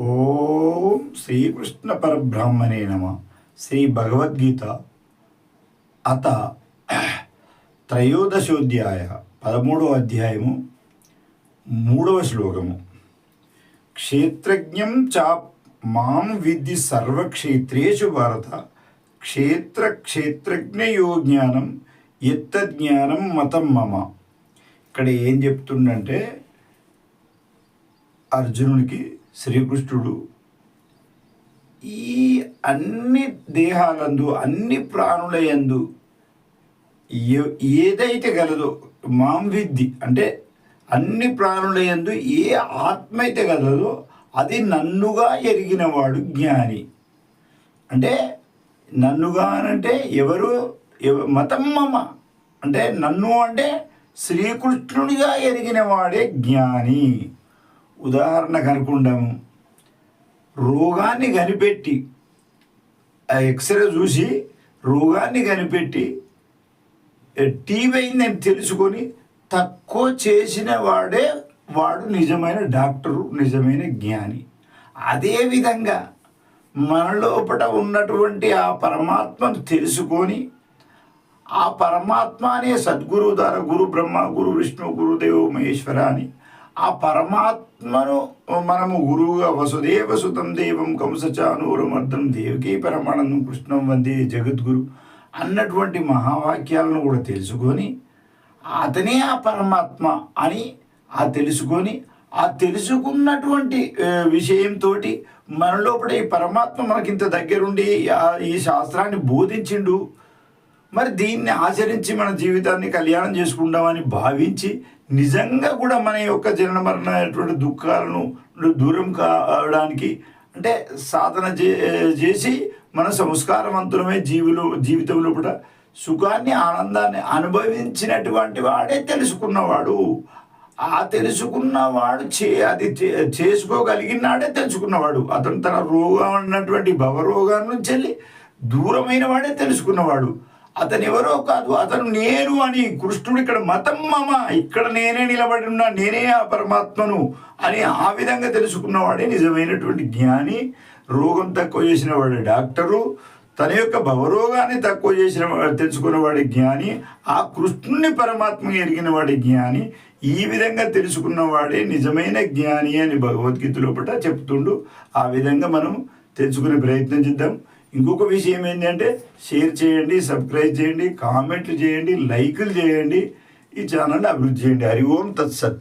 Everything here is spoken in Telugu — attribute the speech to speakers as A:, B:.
A: ఓం శ్రీకృష్ణ పరబ్రహ్మణే నమ. శ్రీ భగవద్గీత అత త్రయోదశోధ్యాయ పదమూడవ అధ్యాయము మూడవ శ్లోకము. క్షేత్రజ్ఞం చా మాం విద్ధి సర్వక్షేత్రేషు భారత. క్షేత్ర క్షేత్రజ్ఞయో జ్ఞానం ఎత్త జ్ఞానం మతం మమ. ఇక్కడ ఏం చెప్తుండంటే అర్జునుడికి శ్రీకృష్ణుడు ఈ అన్ని దేహాలందు అన్ని ప్రాణుల యందు ఏ- ఏదైతే గలదో మాంవిద్ది అంటే అన్ని ప్రాణుల యందు ఏ ఆత్మ అయితే గలదో అది నన్నుగా ఎరిగినవాడు జ్ఞాని. అంటే నన్నుగా అనంటే ఎవరు ఎవ- మతం మమ. అంటే నన్ను అంటే శ్రీకృష్ణుడిగా ఎరిగిన వాడే జ్ఞాని. ఉదాహరణకు అనుకుందాము రోగాన్ని కనిపెట్టి ఆ ఎక్స్రే చూసి రోగాన్ని కనిపెట్టి టీవీ అయిందని తెలుసుకొని తక్కువ చేసిన వాడే వాడు నిజమైన డాక్టరు నిజమైన జ్ఞాని. అదేవిధంగా మన లోపల ఉన్నటువంటి ఆ పరమాత్మను తెలుసుకొని ఆ పరమాత్మ అనే సద్గురు ద్వారా గురు బ్రహ్మ గురు విష్ణు గురుదేవ మహేశ్వర అని ఆ పరమాత్మను మనము గురువుగా వసుదేవ సుతం దేవం కంసచానూరమర్దం దేవికీ పరమానందం కృష్ణం వందే జగద్గురు అన్నటువంటి మహావాక్యాలను కూడా తెలుసుకొని అతనే ఆ పరమాత్మ అని ఆ తెలుసుకొని ఆ తెలుసుకున్నటువంటి విషయంతో మనలోపడే ఈ పరమాత్మ మనకింత దగ్గరుండి ఈ శాస్త్రాన్ని బోధించిండు. మరి దీన్ని ఆచరించి మన జీవితాన్ని కళ్యాణం చేసుకుంటామని భావించి నిజంగా కూడా మన యొక్క జనన మరణమైనటువంటి దుఃఖాలను దూరం కావడానికి అంటే సాధన చే చేసి మన సంస్కారవంతులమే జీవులు జీవితంలో కూడా సుఖాన్ని ఆనందాన్ని అనుభవించినటువంటి వాడే తెలుసుకున్నవాడు. ఆ తెలుసుకున్నవాడు చే అది చే- చేసుకోగలిగినాడే తెలుసుకున్నవాడు. అతను తన రోగం అన్నటువంటి భవరోగాల నుంచి వెళ్ళి దూరమైన వాడే తెలుసుకున్నవాడు. అతను ఎవరో కాదు. అతను నేను అని కృష్ణుడు ఇక్కడ మతం మమ ఇక్కడ నేనే నిలబడి ఉన్నా నేనే ఆ పరమాత్మను అని ఆ విధంగా తెలుసుకున్నవాడే నిజమైనటువంటి జ్ఞాని రోగం తక్కువ చేసిన వాడే డాక్టరు తన యొక్క భవరోగాన్ని తక్కువ చేసిన తెలుసుకున్నవాడి జ్ఞాని ఆ కృష్ణుని పరమాత్మ ఎరిగిన వాడి జ్ఞాని ఈ విధంగా తెలుసుకున్నవాడే నిజమైన జ్ఞాని అని భగవద్గీత లోపల చెప్తుండు. ఆ విధంగా మనం తెలుసుకునే ప్రయత్నం చేద్దాం. ఇంకొక విషయం ఏంటంటే షేర్ చేయండి సబ్స్క్రైబ్ చేయండి కామెంట్లు చేయండి లైకులు చేయండి ఈ ఛానల్ని అభివృద్ధి చేయండి. హరి ఓం తత్సత్.